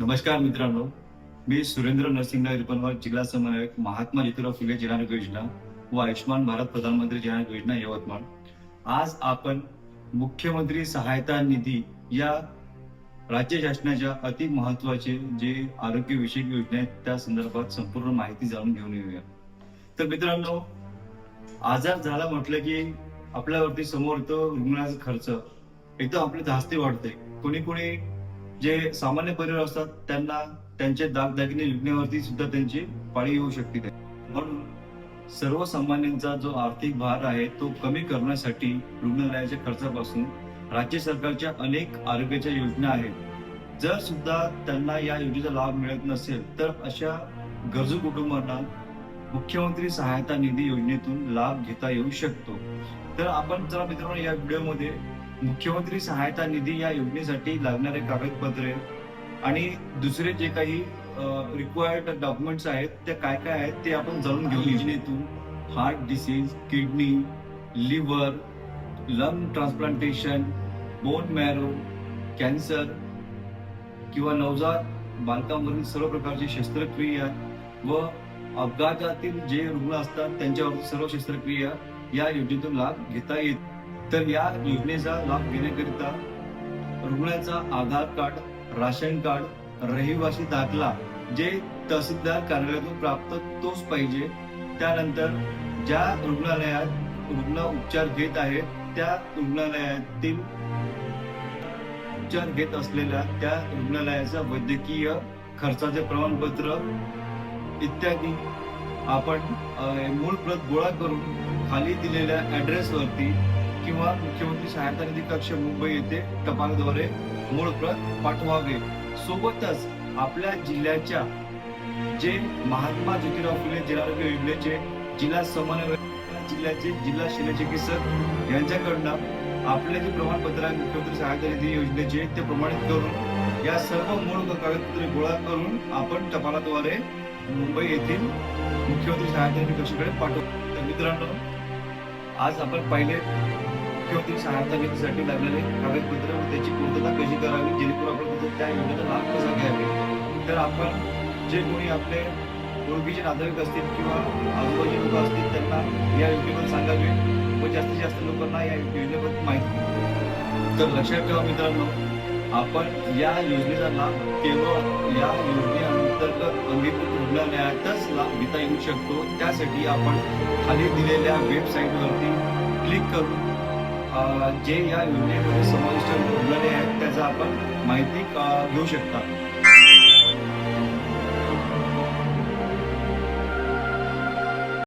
नमस्कार मित्रांनो. मी सुरेंद्र नरसिंह रिपनवर जिल्हा समन्वयक महात्मा ज्योतिराव फुले जनारोग्य योजना व आयुष्यमान भारत प्रधानमंत्री जनारोग्य योजना यवतमाळ. आज आपण मुख्यमंत्री सहायता निधी या राज्य शासनाच्या अति महत्त्वाचे जे आरोग्यविषयक योजना आहेत त्या संदर्भात संपूर्ण माहिती जाणून घेऊन येऊया. तर मित्रांनो आजार झाला म्हटलं की आपल्यावरती समोर तो रुग्णाचा खर्च. एकदम आपली धास्ती वाढते कोणी कोणी जे सामान्य परिवार असतात त्यांना त्यांचे दागदागिने विकण्यावरती सुद्धा त्यांची पाळी येऊ शकते. म्हणून सर्वसामान्यांचा जो आर्थिक भार आहे तो कमी करण्यासाठी रुग्णालयाच्या खर्चापासून राज्य सरकारच्या अनेक आरोग्याच्या योजना आहेत. जर सुद्धा त्यांना या योजनेचा लाभ मिळत नसेल तर अशा गरजू कुटुंबांना मुख्यमंत्री सहायता निधी योजनेतून लाभ घेता येऊ शकतो. तर आपण जरा मित्रांनो या व्हिडिओमध्ये मुख्यमंत्री सहायता निधी या योजनेसाठी लागणारे कागदपत्रे आणि दुसरे जे काही रिक्वायर्ड डॉक्युमेंट्स आहेत ते काय काय आहेत ते आपण जाणून घेऊ. योजनेतून heart disease kidney liver lung transplantation bone marrow cancer किंवा नवजात बालकांवरील सर्व प्रकारची शस्त्रक्रिया व अपघातातील जे रुग्ण असतात त्यांच्यावर सर्व शस्त्रक्रिया या योजनेतून लाभ घेता येत. तर या योजनेचा लाभ घेण्याकरिता रुग्णाचा आधार कार्ड राशन कार्ड रहिवासी दाखला जे तहसीलदार कार्यालयातून प्राप्त तोच पाहिजे. त्यानंतर ज्या रुग्णालयात रुग्ण उपचार घेत आहेत त्या रुग्णालयातील उपचार घेत असलेल्या त्या रुग्णालयाचा वैद्यकीय खर्चाचे प्रमाणपत्र इत्यादी आपण मूळ प्रत गोळा करून खाली दिलेल्या ॲड्रेसवरती किंवा मुख्यमंत्री सहायता निधी कक्ष मुंबई येथे टपालद्वारे मूळ प्रत पाठवावे. सोबतच आपल्या जिल्ह्याच्या जे महात्मा ज्योतिराव फुले जलारोग्य योजनेचे जिल्हा समन्वय जिल्ह्याचे जिल्हा शल्यचिकित्सक यांच्याकडनं आपले जे प्रमाणपत्र आहे मुख्यमंत्री सहायता निधी योजनेचे ते प्रमाणित करून या सर्व मूळ कागदपत्रे गोळा करून आपण टपालाद्वारे मुंबई येथील मुख्यमंत्री सहायता निधी कक्षाकडे पाठवतो तर मित्रांनो आज आपण पहिले मुख्यमंत्री सहायता निधीसाठी लागणारे कागदपत्र व त्याची पूर्तता कशी करावी जेणेकरून आपण त्याचा- त्या योजनेचा लाभ कसा घ्यावे? तर आपण जे कोणी आपले ओळखीचे नागरिक असतील किंवा आजूबाजूचे लोक असतील त्यांना या योजनेबद्दल सांगावे व जास्तीत जास्त लोकांना या योजनेबद्दल माहिती तर लक्षात ठेवा मित्रांनो आपण या योजनेचा लाभ केवळ या योजनेअंतर्गत अंगीकृत रुग्णालयातच लाभ घेता येऊ शकतो. त्यासाठी आपण खाली दिलेल्या वेबसाईटवरती क्लिक करून जे या योजनेमध्ये समाविष्ट रुग्णालय आहेत त्याचा आपण माहिती घेऊ शकता.